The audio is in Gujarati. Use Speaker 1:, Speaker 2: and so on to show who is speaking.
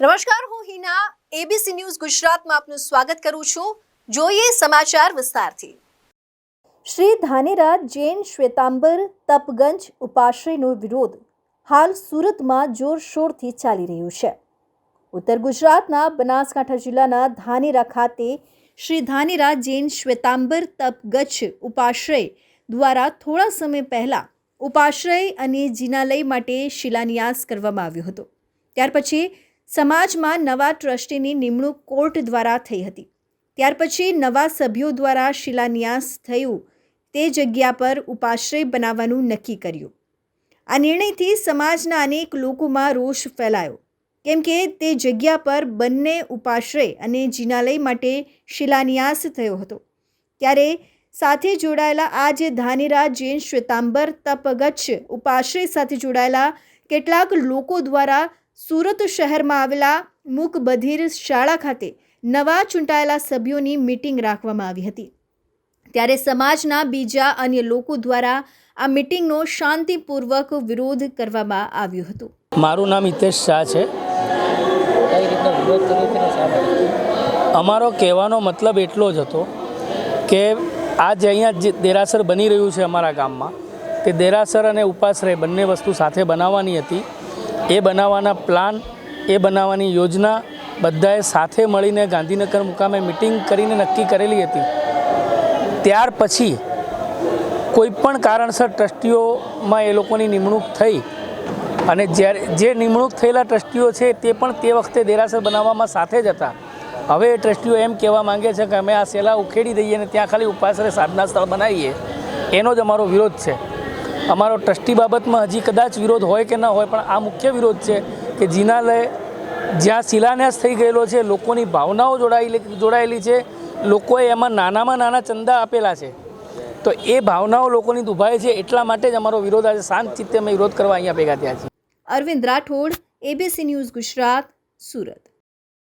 Speaker 1: નમસ્કાર, હું હિના. એબીસી ન્યૂઝ ગુજરાતમાં આપનું સ્વાગત કરું છું. જોઈએ સમાચાર વિસ્તારથી. શ્રી ધાનેરા જૈન શ્વેતાંબર તપગંજ ઉપાશ્રયનો વિરોધ હાલ સુરતમાં જોરશોરથી ચાલી રહ્યો છે. ઉત્તર ગુજરાતના બનાસકાંઠા જિલ્લાના ધાનેરા ખાતે શ્રી ધાનેરા જૈન શ્વેતાંબર તપગચ્છ ઉપાશ્રય દ્વારા થોડા સમય પહેલા ઉપાશ્રય અને જિનાલય માટે શિલાન્યાસ કરવામાં આવ્યો હતો. ત્યાર પછી સમાજમાં નવા ટ્રસ્ટીની નિમણૂક કોર્ટ દ્વારા થઈ હતી. ત્યાર પછી નવા સભ્યો દ્વારા શિલાન્યાસ થયું. તે જગ્યા પર ઉપાશ્રય બનાવવાનું નક્કી કર્યું. આ નિર્ણયથી સમાજના અનેક લોકોમાં રોષ ફેલાયો. કેમ કે તે જગ્યા પર બંને ઉપાશ્રય અને જિનાલય માટે શિલાન્યાસ થયો હતો. ત્યારે સાથે જોડાયેલા આ જે ધાનેરા જૈન શ્વેતાંબર તપગચ્છ ઉપાશ્રય સાથે જોડાયેલા કેટલાક લોકો દ્વારા સુરત શહેરમાં આવેલા મુકબધીર શાળા ખાતે નવા ચૂંટાયેલા સભ્યોની મિટિંગ રાખવામાં આવી હતી. ત્યારે સમાજના બીજા અન્ય લોકો દ્વારા આ મિટિંગનો શાંતિપૂર્વક વિરોધ કરવામાં આવ્યો હતો.
Speaker 2: મારું નામ હિતેશ શાહ છે. અમારો કહેવાનો મતલબ એટલો જ હતો કે આ જે અહીંયા જે દેરાસર બની રહ્યું છે અમારા ગામમાં, તે દેરાસર અને ઉપાશ્રય બંને વસ્તુ સાથે બનાવવાની હતી. એ બનાવવાના પ્લાન, એ બનાવવાની યોજના બધાએ સાથે મળીને ગાંધીનગર મુકામે મિટિંગ કરીને નક્કી કરેલી હતી. ત્યાર પછી કોઈપણ કારણસર ટ્રસ્ટીઓમાં એ લોકોની નિમણૂક થઈ અને જ્યારે જે નિમણૂક થયેલા ટ્રસ્ટીઓ છે તે પણ તે વખતે દેરાસર બનાવવામાં સાથે જ હતા. હવે એ ટ્રસ્ટીઓ એમ કહેવા માંગે છે કે અમે આ સેલા ઉખેડી દઈએ અને ત્યાં ખાલી ઉપાસરે સાધના સ્થળ બનાવીએ. એનો જ અમારો વિરોધ છે. અમારો ટ્રસ્ટી બાબતમાં હજી કદાચ વિરોધ હોય કે ન હોય, પણ આ મુખ્ય વિરોધ છે કે જિનાલય જ્યાં શિલાન્યાસ થઈ ગયેલો છે, લોકોની ભાવનાઓ જોડાયેલી જોડાયેલી છે, લોકોએ એમાં નાનામાં નાના ચંદા આપેલા છે. તો એ ભાવનાઓ લોકોની દુભાય છે, એટલા માટે જ અમારો વિરોધ આજે શાંત ચિત્તે અમે વિરોધ કરવા અહીંયા ભેગા થયા છીએ.
Speaker 1: Arvind Rathod ABC news Gujarat, Surat.